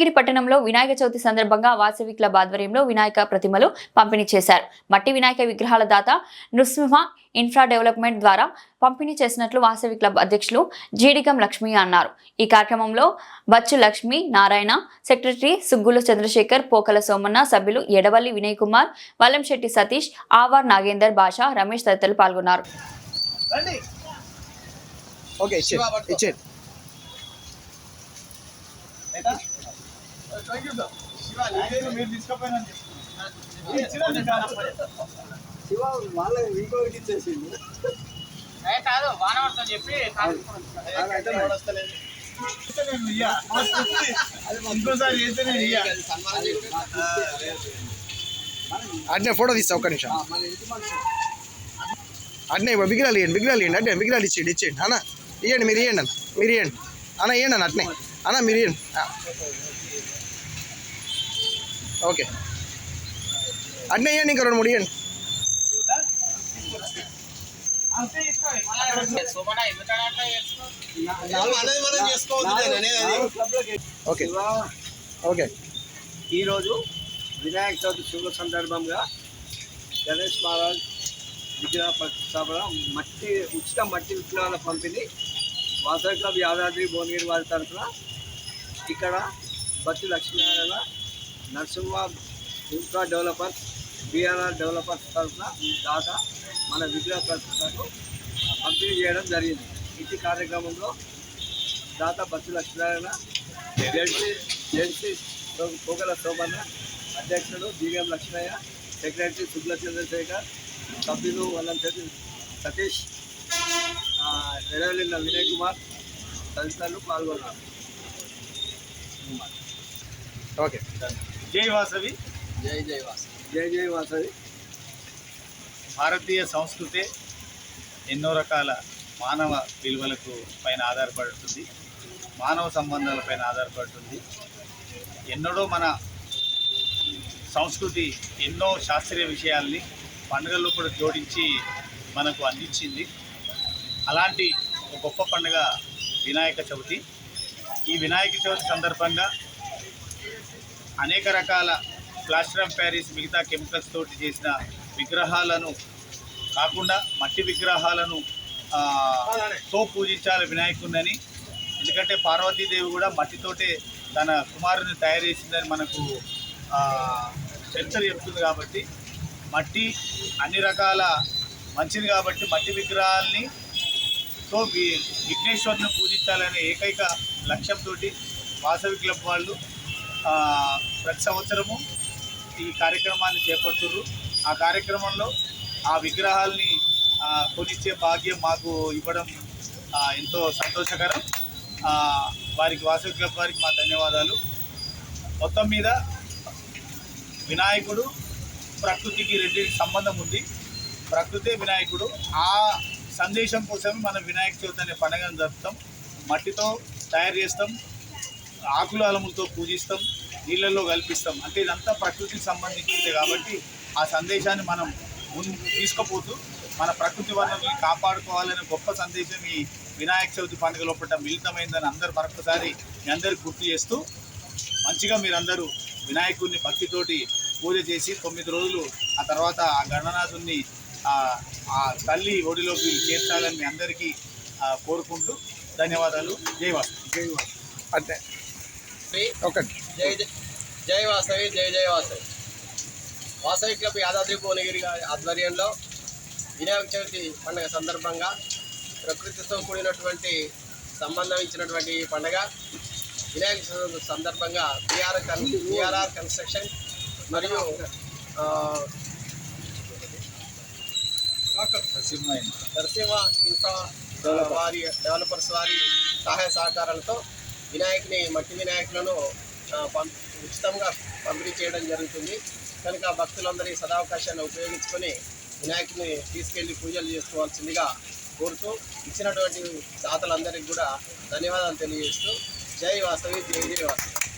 భువనగిరి పట్టణంలో వినాయక చవితి సందర్భంగా వాసవి క్లబ్ ఆధ్వర్యంలో వినాయక ప్రతిమలు పంపిణీ చేశారు. మట్టి వినాయక విగ్రహాల దాత నృసింహ ఇన్ఫ్రా డెవలప్మెంట్ ద్వారా పంపిణీ చేసినట్లు వాసవి క్లబ్ అధ్యక్షులు జీడిగం లక్ష్మి అన్నారు. ఈ కార్యక్రమంలో బచ్చు లక్ష్మి నారాయణ సెక్రటరీ సుగ్గులు చంద్రశేఖర్ పోకల సోమన్న సభ్యులు ఎడవల్లి వినయ్ కుమార్ వల్లంశెట్టి సతీష్ ఆవార్ నాగేందర్ భాష రమేష్ తదితరులు పాల్గొన్నారు. ఓకే ఇచ్చేయండి ఇచ్చేయండి మీరు తీసుకపోయినా శివ వాళ్ళ ఇంకొకటి ఇచ్చేసింది కాదు వానవర్తం చెప్పి ఇంకోసారి చేస్తే నేను ఇయ్య. అట్నే ఫోటో తీస్తా ఒక్క నిమిషం. అట్నే విగ్రహాలు ఇవ్వండి విగ్రహాలు ఇవ్వండి అట్నే విగ్రహాలు ఇచ్చేయండి ఇచ్చేయండి. అన్న ఇవ్వండి మీరు ఇవ్వండి అన్న. మీరు ఇవ్వండి అన్న ఇవ్వండి అన్న అట్నే. అన్న మీరు ఇవ్వండి ఆ. ఓకే. అట్నే ఇవ్వండి ఇంకా రెండు మూడు ఇవ్వండి? ఓకే. ఓకే. ఈరోజు వినాయక చవితి శుభ సందర్భంగా గణేష్ మహారాజ్ విగ్రహ ప్రతిష్టాపన మట్టి ఉచిత మట్టి విగ్రహాల పంపిణీ వాసవి క్లబ్ యాదాద్రి భువనగిరి వారి తరఫున ఇక్కడ Batti Lakshminarayana Narasimha infra developer BRR developers తరఫున దాత మన విగ్రహ ప్రతిష్టకు పంపిణీ చేయడం జరిగింది. ఇటు కార్యక్రమంలో దాత బస్సు లక్ష్మీనారాయణ జెడ్సీ జెడ్సీ పోగల శోభన్న అధ్యక్షుడు జీవీఎం లక్ష్మయ్య సెక్రటరీ సుబ్ల చంద్రశేఖర్ సభ్యులు వల్లంశెట్టి సతీష్ ఎడవలిన వినయ్ కుమార్ తదితరులు పాల్గొన్నారు. ఓకే. జై వాసవి. జై జై వాసవి. జై జై వాసవి. భారతీయ సంస్కృతే ఎన్నో రకాల మానవ విలువలకు పైన ఆధారపడుతుంది. మానవ సంబంధాలపైన ఆధారపడుతుంది. ఎన్నడో మన సంస్కృతి ఎన్నో శాస్త్రీయ విషయాల్ని పండుగల్లో కూడా జోడించి మనకు అందించింది. అలాంటి ఒక గొప్ప పండుగ వినాయక చవితి. ఈ వినాయక చవితి సందర్భంగా అనేక రకాల ప్లాస్టర్ ఆఫ్ ప్యారిస్ మిగతా కెమికల్స్ తోటి చేసిన విగ్రహాలను కాకుండా మట్టి విగ్రహాలను తో పూజించాలి వినాయకుడిని ఎందుకంటే పార్వతీదేవి కూడా మట్టితోటే తన కుమారుని తయారు చేసిందని మనకు చరిత్ర చెప్తుంది కాబట్టి మట్టి అన్ని రకాల మంచిది కాబట్టి మట్టి విగ్రహాల్ని తో వి- విఘ్నేశ్వరుని పూజించాలనే ఏకైక లక్ష్యంతో వాసవి క్లబ్ వాళ్ళు ప్రతి సంవత్సరము ఈ కార్యక్రమాన్ని చేపడుతుర్రు. ఆ కార్యక్రమంలో ఆ విగ్రహాల్ని కొనిచ్చే భాగ్యం మాకు ఇవ్వడం ఎంతో సంతోషకరం. వారికి వాసవి క్లబ్ వారికి మా ధన్యవాదాలు. మొత్తం మీద వినాయకుడు ప్రకృతికి రెండింటికి సంబంధం ఉంది. ప్రకృతే వినాయకుడు. ఆ సందేశం కోసమే మనం వినాయక చవితి అనే పండుగను జరుపుతాం. మట్టితో తయారు చేస్తాం. ఆకుల అలములతో పూజిస్తాం నీళ్ళల్లో కల్పిస్తాం. అంటే ఇదంతా ప్రకృతికి సంబంధించింది కాబట్టి ఆ సందేశాన్ని మనం ముందు తీసుకుపోతూ మన ప్రకృతి వనరుల్ని కాపాడుకోవాలనే గొప్ప సందేశం ఈ వినాయక చవితి పండుగ లోపల మిళితమైందని అందరు మరొకసారి మీ అందరికి గుర్తు చేస్తూ మంచిగా మీరందరూ వినాయకుడిని భక్తితోటి పూజ చేసి తొమ్మిది రోజులు ఆ తర్వాత ఆ గణనాథుని ఆ తల్లి ఒడిలోకి చేర్చాలని మీ అందరికీ కోరుకుంటూ ధన్యవాదాలు. జై వాసు. అంటే ఒకటి. జై జై జై వాసవి జై జై వాసవి. వాసవి క్లబ్ యాదాద్రి భువనగిరి గారి ఆధ్వర్యంలో వినాయక చవితి పండుగ సందర్భంగా ప్రకృతితో కూడినటువంటి సంబంధం ఇచ్చినటువంటి ఈ పండుగ వినాయక చవితి సందర్భంగా బీఆర్ కన్ బీఆర్ఆర్ కన్స్ట్రక్షన్ మరియు ఆ, నరసింహ ఇన్ఫ్రా వారి డెవలపర్స్ వారి సహాయ సహకారాలతో వినాయకుని మట్టి వినాయకులను పంపి ఉచితంగా పంపిణీ చేయడం జరుగుతుంది. కనుక భక్తులందరి సదావకాశాన్ని ఉపయోగించుకొని వినాయకుని తీసుకెళ్ళి పూజలు చేసుకోవాల్సిందిగా కోరుతూ ఇచ్చినటువంటి దాతలందరికీ కూడా ధన్యవాదాలు తెలియజేస్తూ జై వాసవి జై జై వాసవి